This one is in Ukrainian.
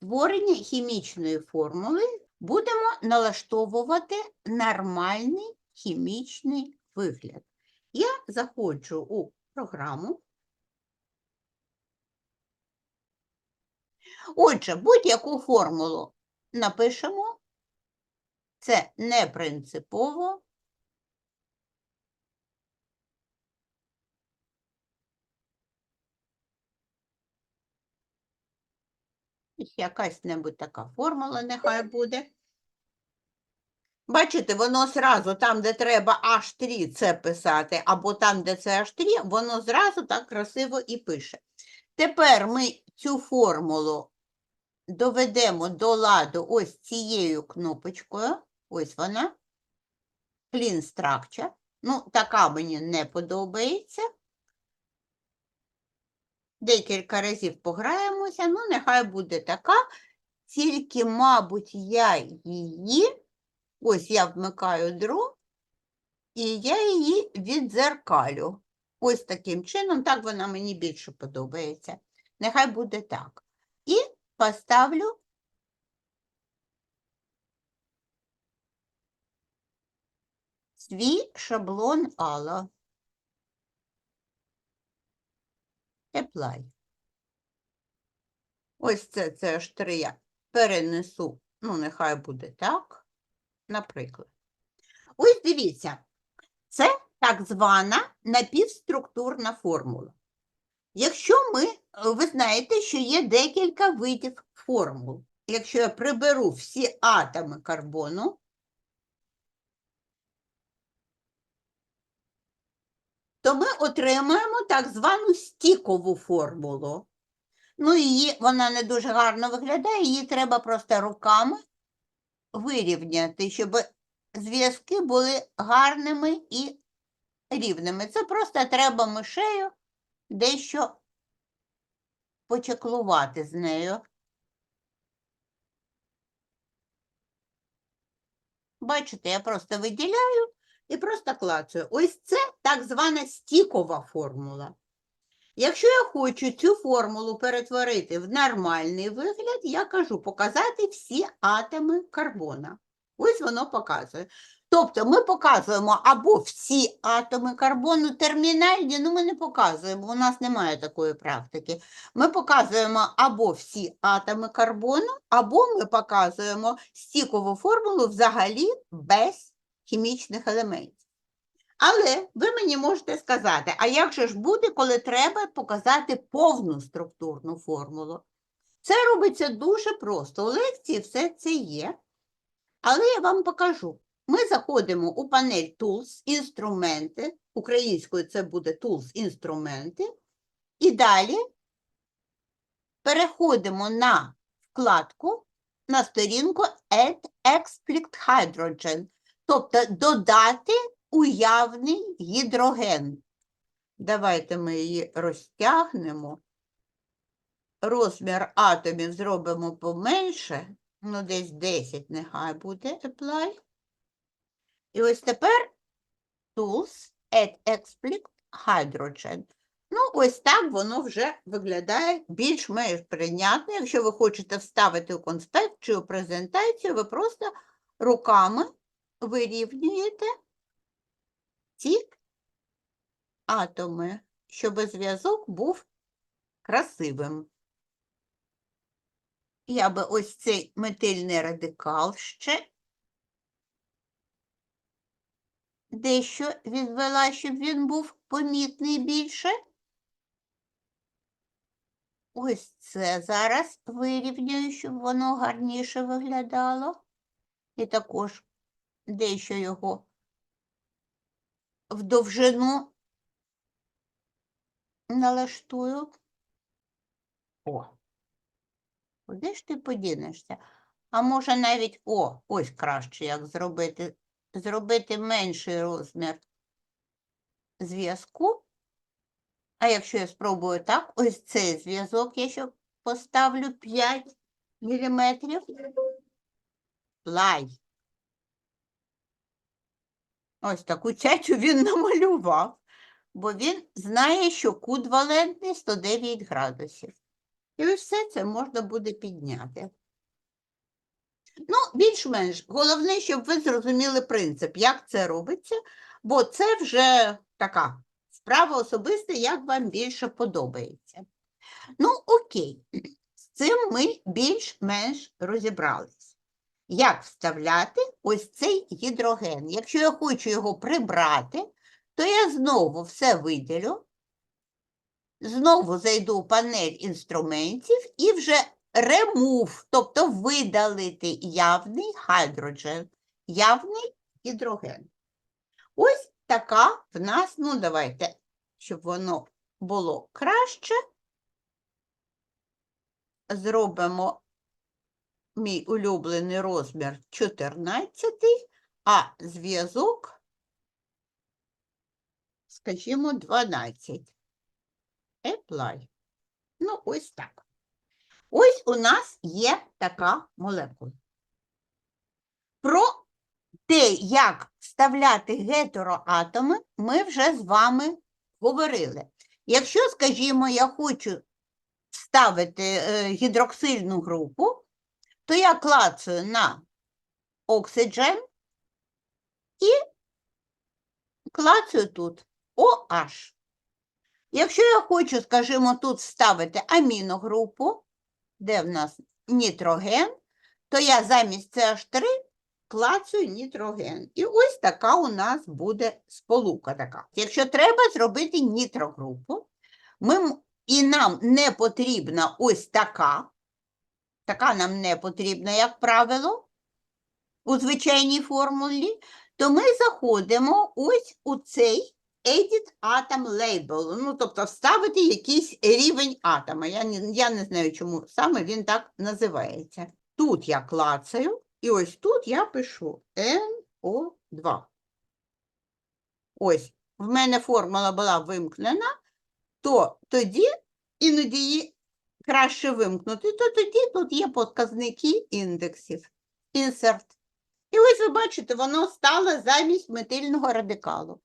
створення хімічної формули будемо налаштовувати нормальний хімічний вигляд. Я заходжу у програму. Отже, будь-яку формулу напишемо. Це не принципово. Якась небудь така формула нехай буде. Бачите, воно зразу там, де треба H3 це писати, або там, де це H3, воно зразу так красиво і пише. Тепер ми цю формулу доведемо до ладу ось цією кнопочкою. Ось вона. Clean Structure. Ну, така мені не подобається. Декілька разів пограємося, ну, нехай буде така. Тільки, мабуть, я її, ось я вмикаю дру, і я її віддзеркалю. Ось таким чином, так вона мені більше подобається. Нехай буде так. І поставлю свій шаблон Алла. Apply. Ось це, це аж три я перенесу, ну, нехай буде так, наприклад. Ось дивіться, це так звана напівструктурна формула. Якщо ми, ви знаєте, що є декілька видів формул. Якщо я приберу всі атоми карбону, то ми отримаємо так звану стікову формулу. Ну, її, вона не дуже гарно виглядає, її треба просто руками вирівняти, щоб зв'язки були гарними і рівними. Це просто треба мишею дещо почеклувати з нею. Бачите, я просто виділяю і просто клацаю. Ось це так звана стікова формула. Якщо я хочу цю формулу перетворити в нормальний вигляд, я кажу показати всі атоми карбона. Ось воно показує. Тобто ми показуємо або всі атоми карбону термінальні, ну ми не показуємо, у нас немає такої практики. Ми показуємо або всі атоми карбону, або ми показуємо стікову формулу взагалі без хімічних елементів. Але ви мені можете сказати, а як же ж буде, коли треба показати повну структурну формулу? Це робиться дуже просто. У лекції все це є. Але я вам покажу. Ми заходимо у панель Tools, інструменти. Українською це буде Tools, інструменти. І далі переходимо на вкладку на сторінку Add Explicit Hydrogen, тобто додати уявний гідроген. Давайте ми її розтягнемо. Розмір атомів зробимо поменше, ну десь 10 нехай буде apply. І ось тепер Tools Add Explicit Hydrogen. Ну, ось так воно вже виглядає більш-менш прийнятно. Якщо ви хочете вставити у конспект чи у презентацію, ви просто руками вирівнюєте ці атоми, щоб зв'язок був красивим. Я би ось цей метильний радикал ще дещо відвела, щоб він був помітний більше. Ось це зараз вирівнюю, щоб воно гарніше виглядало. І також дещо його в довжину налаштую. О, куди ж ти подінешся? А може навіть, о, ось краще, як зробити, зробити менший розмір зв'язку. А якщо я спробую так, ось цей зв'язок я ще поставлю 5 міліметрів. Лай. Ось таку цячу він намалював, бо він знає, що кут валентний 109 градусів. І все це можна буде підняти. Ну, більш-менш. Головне, щоб ви зрозуміли принцип, як це робиться, бо це вже така справа особиста, як вам більше подобається. Ну, окей, з цим ми більш-менш розібрались. Як вставляти ось цей гідроген? Якщо я хочу його прибрати, то я знову все виділю, знову зайду в панель інструментів і вже remove, тобто видалити явний хайдроджен, явний гідроген. Ось така в нас, ну давайте, щоб воно було краще. Зробимо мій улюблений розмір 14, а зв'язок, скажімо, 12. Apply. Ну, ось так. Ось у нас є така молекула. Про те, як вставляти гетероатоми, ми вже з вами говорили. Якщо, скажімо, я хочу вставити е, гідроксильну групу, то я клацаю на Oxygen і клацаю тут OH. Якщо я хочу, скажімо, тут вставити аміногрупу, де в нас нітроген, то я замість CH3 клацаю нітроген. І ось така у нас буде сполука така. Якщо треба зробити нітрогрупу, ми, і нам не потрібна ось така, така нам не потрібна, як правило, у звичайній формулі, то ми заходимо ось у цей Edit Atom Label, ну, тобто вставити якийсь рівень атома. Я не, я не знаю, чому саме він так називається. Тут я клацаю, і ось тут я пишу NO2. Ось, в мене формула була вимкнена, то тоді іноді краще вимкнути, то тоді тут є показники індексів. Insert. І ось ви бачите, воно стало замість метильного радикалу.